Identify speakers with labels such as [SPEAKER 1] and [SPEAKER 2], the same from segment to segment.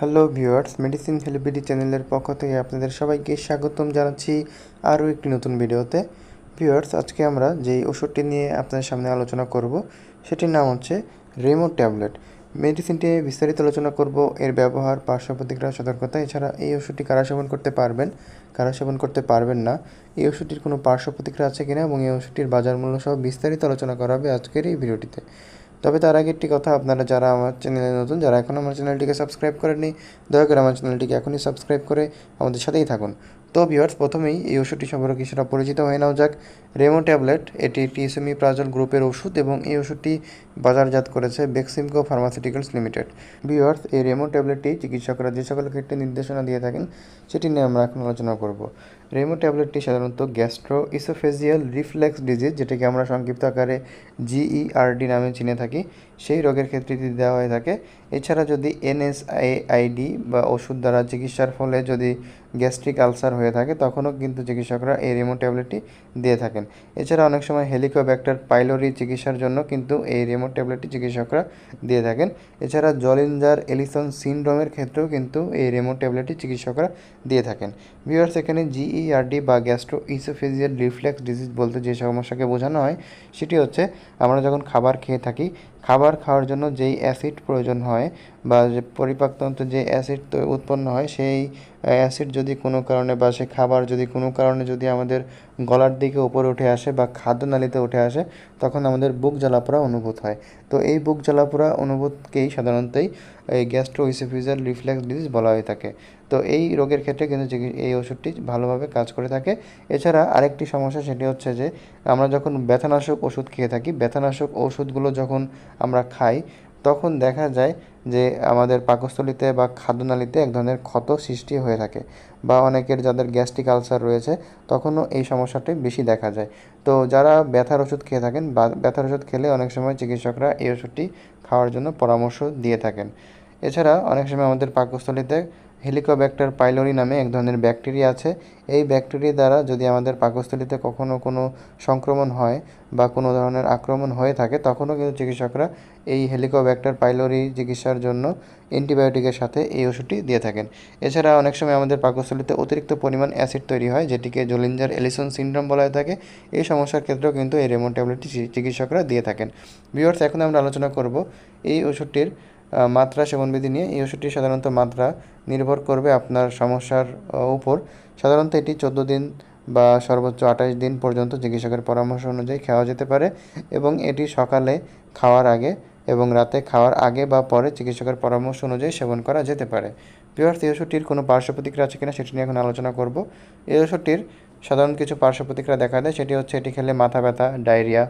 [SPEAKER 1] Hello viewers medicine হেলিবিডি চ্যানেলের পক্ষ থেকে আপনাদের সবাইকে স্বাগতম জানাচ্ছি আরও একটি নতুন ভিডিওতে। ভিউয়ার্স আজকে আমরা যেই ওষুধটি নিয়ে আপনাদের সামনে আলোচনা করব, সেটির নাম হচ্ছে রেমো ট্যাবলেট মেডিসিনটি বিস্তারিত আলোচনা করব, এর ব্যবহার, পার্শ্ব প্রতিক্রিয়া, সতর্কতা, এছাড়া এই ওষুধটি কারা সেবন করতে পারবেন, কারা সেবন করতে পারবেন না, এই ওষুধটির কোনো পার্শ্ব প্রতিক্রিয়া আছে কিনা এবং এই ওষুধটির বাজার মূল্য সহ বিস্তারিত আলোচনা করা হবে আজকের এই ভিডিওটিতে। তবে তার আগে একটি কথা, আপনারা যারা আমার চ্যানেলে নতুন, যারা এখন আমার চ্যানেলটিকে সাবস্ক্রাইব করেননি, দয়া করে আমার চ্যানেলটিকে এখনই সাবস্ক্রাইব করে আমাদের সাথেই থাকুন। তো ভিউয়ার্স প্রথমেই এই ওষুধটি সম্পর্কে কিছুটা পরিচিত হয়ে নাও যাক। রেমো ট্যাবলেট এটি টিএসএমই প্রাজল গ্রুপের ওষুধ এবং এই ওষুধটি বাজারজাত করেছে বেক্সিমকো ফার্মাসিউটিক্যালস লিমিটেড ভিউয়ার্স এই রেমো ট্যাবলেটটি চিকিৎসকরা যে সকল ক্ষেত্রে নির্দেশনা দিয়ে থাকেন সেটি নিয়ে আমরা এখন আলোচনা করব। রেমো ট্যাবলেটটি সাধারণত গ্যাস্ট্রো ইসোফেজিয়াল রিফ্লেক্স ডিজিজ, যেটাকে আমরা সংক্ষিপ্ত আকারে জিইআরডি নামে চিনে থাকি, সেই রোগের ক্ষেত্রে দেওয়া হয়ে থাকে। এছাড়া যদি এনএসআইআইডি বা ওষুধ দ্বারা চিকিৎসার ফলে যদি গ্যাস্ট্রিক আলসার হয়ে থাকে, তখনও কিন্তু চিকিৎসকরা এই রেমো ট্যাবলেটটি দিয়ে থাকেন। এছাড়া অনেক সময় হেলিকোব্যাক্টার পাইলোরি চিকিৎসার জন্য কিন্তু এই রেমো ট্যাবলেটটি চিকিৎসকরা দিয়ে থাকেন। এছাড়া জলিঞ্জার এলিসন সিনড্রোমের ক্ষেত্রেও কিন্তু এই রেমো ট্যাবলেটটি চিকিৎসকরা দিয়ে থাকেন। ভিউয়ার্স, এখানে জিইআরডি বা গ্যাস্ট্রো ইসোফেজিয়াল রিফ্লেক্স ডিজিজ বলতে যে সমস্যাকে বোঝানো হয়, সেটি হচ্ছে আমরা যখন খাবার খেয়ে থাকি খাবার খাওয়ার জন্য যেই অ্যাসিড প্রয়োজন হয় বা যে পরিপাকতন্ত্রে যে অ্যাসিড উৎপন্ন হয়, সেই অ্যাসিড যদি কোনো কারণে বা সে খাবার যদি কোনো কারণে যদি আমাদের গলার দিকে উপরে উঠে আসে বা খাদ্যনালীতে উঠে আসে, তখন আমাদের বুক জ্বালাপোড়া অনুভূত হয়। তো এই বুক জ্বালাপোড়া অনুভূতকেই সাধারণতই এই গ্যাস্ট্রো ইসোফিজাল রিফ্লেক্স ডিজিজ বলা হয়ে থাকে। তো এই রোগের ক্ষেত্রে কিন্তু এই ওষুধটি ভালোভাবে কাজ করে থাকে। এছাড়া আরেকটি সমস্যা সেটি হচ্ছে যে, আমরা যখন ব্যথানাশক ওষুধ খেয়ে থাকি, ব্যথানাশক ওষুধগুলো যখন আমরা খাই, তখন দেখা যায় যে আমাদের পাকস্থলিতে বা খাদ্যনালীতে এক ধরনের ক্ষত সৃষ্টি হয়ে থাকে বা অনেকের যাদের গ্যাস্ট্রিক আলসার রয়েছে তখনও এই সমস্যাটি বেশি দেখা যায়। তো যারা ব্যথার ওষুধ খেয়ে থাকেন বা ব্যথার ওষুধ খেলে অনেক সময় চিকিৎসকরা এই ওষুধটি খাওয়ার জন্য পরামর্শ দিয়ে থাকেন। এছাড়া অনেক সময় আমাদের পাকস্থলিতে হেলিকোব্যাক্টার পাইলোরি নামে এক ধরনের ব্যাকটেরিয়া আছে। এই ব্যাকটেরিয়া দ্বারা যদি আমাদের পাকস্থলিতে কখনও কোনো সংক্রমণ হয় বা কোনো ধরনের আক্রমণ হয়ে থাকে, তখনও কিন্তু চিকিৎসকরা এই হেলিকোব্যাক্টার পাইলোরি চিকিৎসার জন্য অ্যান্টিবায়োটিকের সাথে এই ওষুধটি দিয়ে থাকেন। এছাড়া অনেক সময় আমাদের পাকস্থলিতে অতিরিক্ত পরিমাণ অ্যাসিড তৈরি হয়, যেটিকে জলিঞ্জার এলিসন সিন্ড্রোম বলা হয়ে থাকে। এই সমস্যার ক্ষেত্রেও কিন্তু এই রেমন ট্যাবলেটটি চিকিৎসকরা দিয়ে থাকেন। ভিউয়ার্স এখন আমরা আলোচনা করব এই ওষুধটির মাত্রা সেবনবিধি নিয়ে এই ওষুধটি সাধারণত মাত্রা নির্ভর করবে আপনার সমস্যার উপর। সাধারণত এটি চোদ্দ দিন বা সর্বোচ্চ আঠাশ দিন পর্যন্ত চিকিৎসকের পরামর্শ অনুযায়ী খাওয়া যেতে পারে এবং এটি সকালে খাওয়ার আগে এবং রাতে খাওয়ার আগে বা পরে চিকিৎসকের পরামর্শ অনুযায়ী সেবন করা যেতে পারে। পিওর্স এই ওষুধটির কোনো পার্শ্ব প্রতিক্রিয়া আছে কিনা সেটি নিয়ে এখন আলোচনা করব। এই ওষুধটির সাধারণ কিছু পার্শ্ব প্রতিক্রিয়া দেখা দেয়। সেটি হচ্ছে এটি খেলে মাথা ব্যথা, ডায়রিয়া,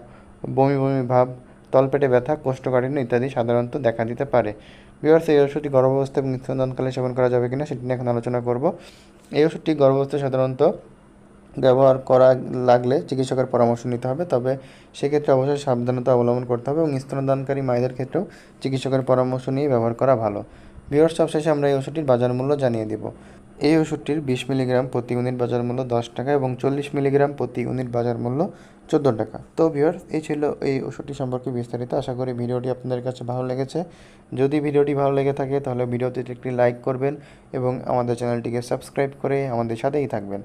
[SPEAKER 1] বমি বমি ভাব তলপেটে ব্যথা, কোষ্ঠকাঠিন্য ইত্যাদি সাধারণত দেখা দিতে পারে। বিভার্স এই ওষুধটি গর্ভাবস্থা এবং স্তনদানকালে সেবন করা যাবে কিনা সেটি নিয়ে এখন আলোচনা করব। এই ওষুধটি গর্ভাবস্থায় সাধারণত ব্যবহার করা লাগলে চিকিৎসকের পরামর্শ নিতে হবে, তবে সেক্ষেত্রে অবশ্যই সাবধানতা অবলম্বন করতে হবে এবং স্তনদানকারী মায়েদের ক্ষেত্রেও চিকিৎসকের পরামর্শ নিয়ে ব্যবহার করা ভালো। বিভার্স সবশেষে আমরা এই ওষুধটির বাজার মূল্য জানিয়ে দেব। এই ওষুধটির বিশ মিলিগ্রাম প্রতি ইউনিট বাজার মূল্য দশ টাকা এবং চল্লিশ মিলিগ্রাম প্রতি ইউনিট বাজার মূল্য চোদ্দ টাকা। তো ভিউয়ার্স এই ছিল এই ওষুধটি সম্পর্কে বিস্তারিত। আশা করি ভিডিওটি আপনাদের কাছে ভালো লেগেছে। যদি ভিডিওটি ভালো লেগে থাকে, তাহলে ভিডিওতে একটি লাইক করবেন এবং আমাদের চ্যানেলটিকে সাবস্ক্রাইব করে আমাদের সাথেই থাকবেন।